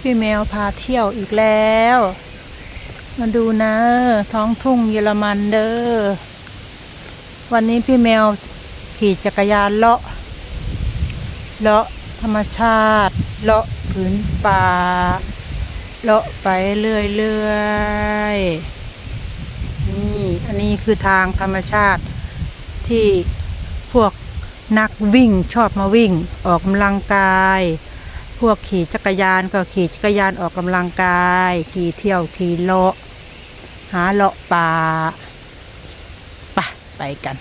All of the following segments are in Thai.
พี่แมวพาเที่ยวอีกแล้ว มาดูนะ ท้องทุ่งเยอรมันเด้อ วันนี้พี่แมวขี่จักรยานเลาะ เลาะธรรมชาติ เลาะผืนป่า เลาะไปเรื่อยๆ นี่อันนี้คือทางธรรมชาติที่พวกนักวิ่งชอบมาวิ่งออกกำลังกาย พวกขี่จักรยานก็ขี่จักรยานออกกำลังกาย ขี่เที่ยวขี่เลาะหาเลาะป่าไปไปกัน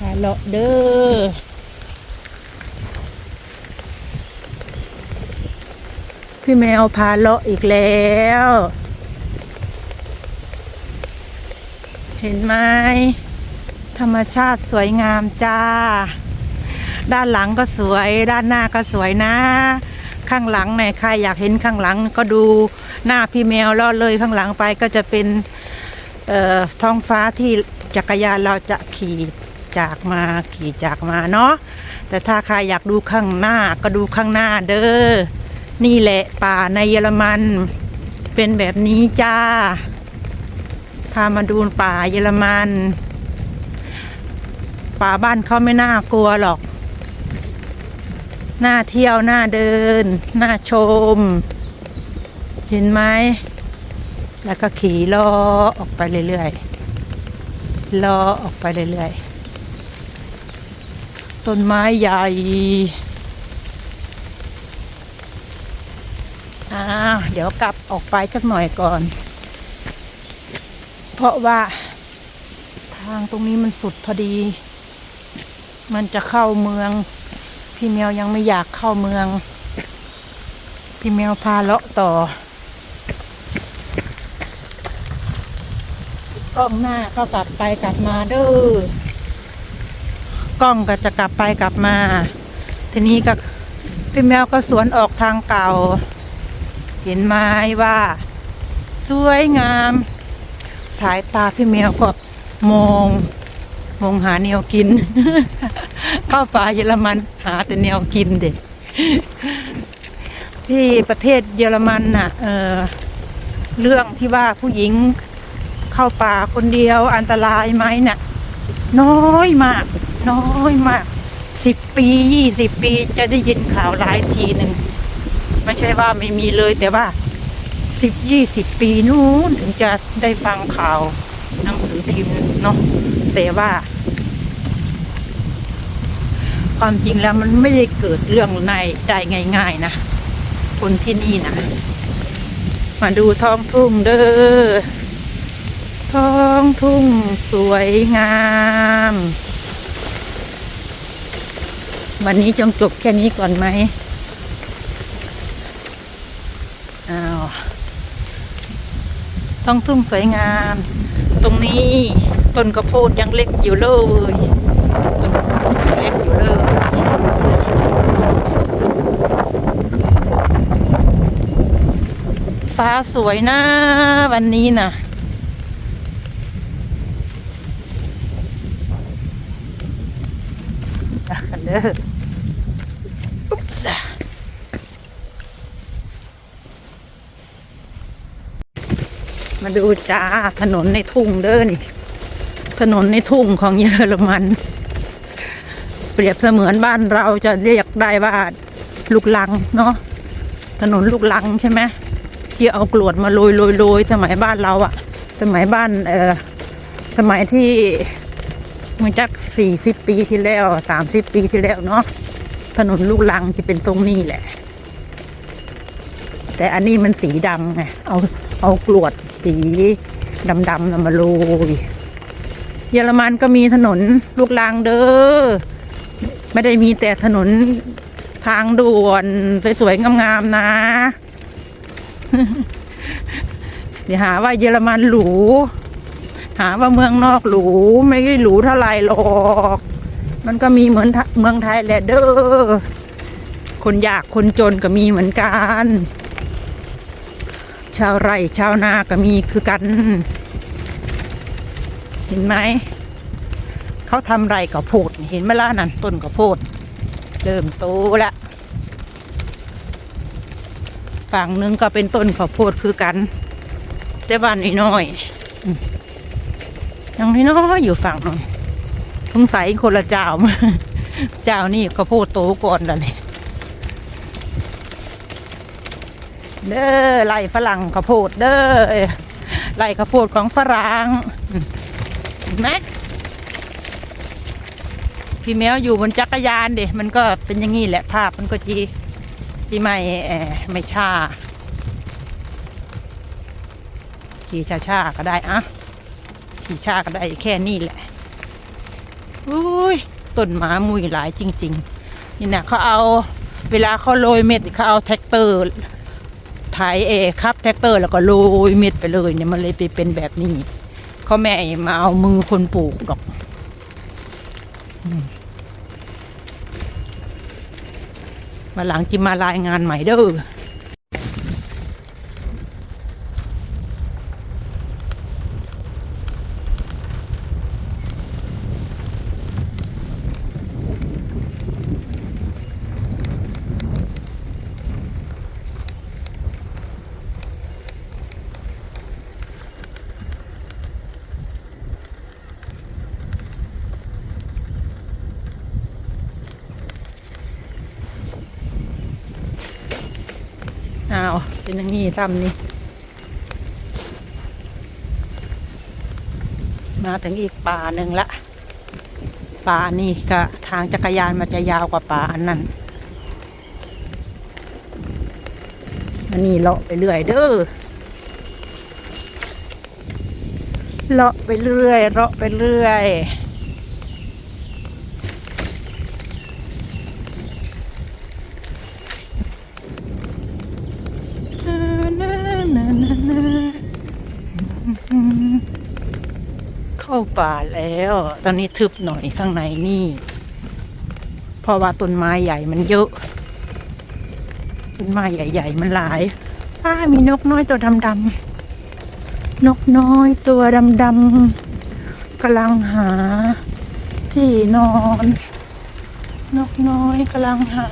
หาเลาะเด้อพี่แมวพาเลาะอีกแล้ว เห็นไหม ธรรมชาติสวยงามจ้า ด้านหลังก็สวย ด้านหน้าก็สวยนะ ข้างหลังไหนใครอยากเห็นข้างหลังก็ดูหน้าพี่แมวลาะเลยข้างหลังไปก็จะเป็นท้องฟ้าที่จักรยานเราจะขี่จากมาขี่จากมาเนาะแต่ถ้าใครอยากดูข้างหน้าก็ดูข้างหน้าเด้อนี่แหละป่าในเยอรมันเป็นแบบนี้จ้าพามาดูป่าเยอรมัน ป่าบ้านเขาไม่น่ากลัวหรอก น่าเที่ยว น่าเดิน น่าชม เห็นไหม แล้วก็ขี่ล้อออกไปเรื่อยๆล้อออกไปเรื่อยๆ ต้นไม้ใหญ่อ่าเดี๋ยวกลับออกไปสักหน่อยก่อน เพราะว่าทางตรงนี้มันสุดพอดี มันจะเข้าเมือง พี่แมวยังไม่อยากเข้าเมือง พี่แมวพาเลาะต่อ กล้องหน้าก็กลับไปกลับมาเด้อกล้องก็จะกลับไปกลับมา ทีนี้ก็พี่แมวก็สวนออกทางเก่า เห็นไหมว่า สวยงาม สายตาพี่แมวก็มอง มองหาแนวกิน เข้าป่าเยอรมันหาแต่แนวกินเด็กที่ประเทศเยอรมันน่ะเออเรื่องที่ว่าผู้หญิงเข้าป่าคนเดียวอันตรายไหมน่ะ น้อยมาก น้อยมากสิบปียี่สิบปีจะได้ยินข่าวหลายทีหนึ่งไม่ใช่ว่าไม่มีเลยแต่ว่าสิบยี่สิบปีนู้นถึงจะได้ฟังข่าวหนังสือพิมพ์เนาะแต่ว่า ความจริงแล้วมันไม่ได้เกิดเรื่องในได้ง่าย ๆ นะ คนที่นี่นะ มาดูท้องทุ่งเด้อ ท้องทุ่งสวยงาม วันนี้จงจบแค่นี้ก่อนไหมอ้าวท้องทุ่งสวยงาม ตรงนี้ต้นกระโพดยังเล็กอยู่เลยต้นกระโพดยังเล็กอยู่เลย ฟ้าสวยนะวันนี้นะกันเด้ออุ๊บซะมาดูจ้าถนนในทุ่งเด้อนี่ ถนนในทุ่งของเยอรมัน เปรียบเสมือนบ้านเราจะเรียกได้ว่าลูกลังเนาะถนนลูกลังใช่ไหม ที่เอากรวดมาโรยโรยโรยสมัยบ้านเราอะสมัยบ้านเออสมัยที่มันจักสี่สิบปีที่แล้วสามสิบปีที่แล้วเนาะถนนลูกลังจะเป็นตรงนี้แหละ แต่อันนี้มันสีดำไงเอาเอากรวดสีดำๆนมาโรยเยอรมันก็มีถนนลูกรางเด้อไม่ได้มีแต่ถนนทางด่วนสวยๆงามๆนะ เดี๋ยวหาว่าเยอรมันหรู หาว่าเมืองนอกหรู ไม่ได้หรูเท่าไรหรอก มันก็มีเหมือนเมืองไทยแหละเด้อ คนยากคนจนก็มีเหมือนกัน ชาวไร่ชาวนาก็มีคือกัน เห็นไหม เขาทำไรกับโพดนี่เห็นไหมล่ะนั่นต้นกับโพด เริ่มโตละ ฝั่งหนึงก็เป็นต้นข้าวโพดคือกัน แต่บ้านน้อยๆอืมยังน้อยอยู่ฝั่งนึงสงสัยคนละเจ้าเจ้านี่ข้าวโพดโตก่อนแล้วนี่เด้อไล่ฝรั่งข้าวโพดเด้อไล่ข้าวโพดของฝรั่งอืมเห็นไหมพี่แมวอยู่บนจักรยานเด็มันก็เป็นอย่างนี้แหละภาพมันก็จี จีไม่ไม่ชาขี่ช้าก็ได้อะขี่ช้าก็ได้แค่นี้แหละอุ้ยต้นหมามุยหลายจริง ๆ นี่นะเขาเอาเวลาเขาโรยเม็ดเขาเอาแท็กเตอร์ไถเอครับแท็กเตอร์แล้วก็โรยเม็ดไปเลยเนี่ยมันเลยไปเป็นแบบนี้เขาแม่มาเอามือคนปลูกดอก อืม มาหลังจิมารายงานใหม่เด้อ อ้าว เป็นอย่างนี้ทำนี่มาถึงอีกป่าหนึ่งละ ป่านี่ก็ทางจักรยานมันจะยาวกว่าป่าอันนั้นอันนี้เลาะไปเรื่อยเด้อ เลาะไปเรื่อย เลาะไปเรื่อย เข้าป่าแล้ว ตอนนี้ทึบหน่อยข้างในนี่ เพราะว่าต้นไม้ใหญ่มันเยอะ ต้นไม้ใหญ่ ๆ มันหลายป้ามีนกน้อยตัวดำๆนกน้อยตัวดำๆกำลังหา ที่นอน นกน้อยกำลังหา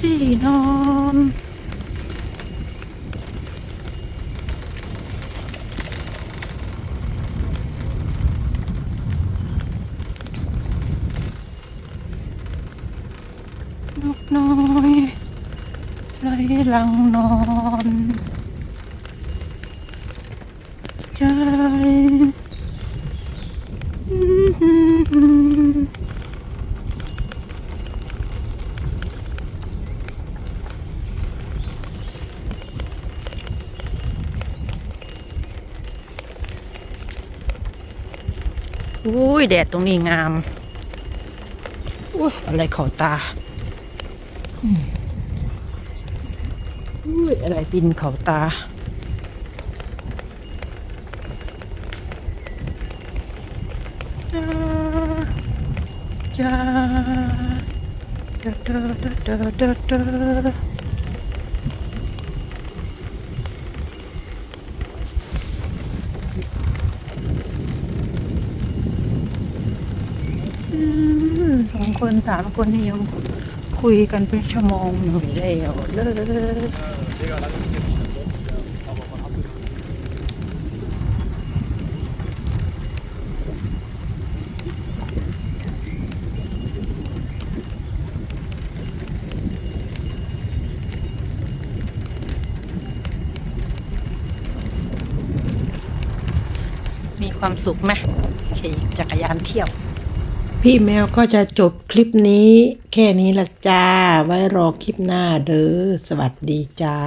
ที่นอนนกน้อย ไรลังนอนใจอุ้ยแดดตรงนี้งาม อุ้ยอะไรเข่าตาอุ้ ยอะไรบินเขาตา จ้าจ้าดาดาดาดาดาดาอืมสองคนสามคนนี่ยัง คุยกันเป็นชั่วโมงหนึ่งแล้วเลยมีความสุขไหมขี่จักรยานเที่ยว พี่แมวก็จะจบคลิปนี้ แค่นี้ละจ้า ไว้รอคลิปหน้าเด้อ สวัสดีจ้า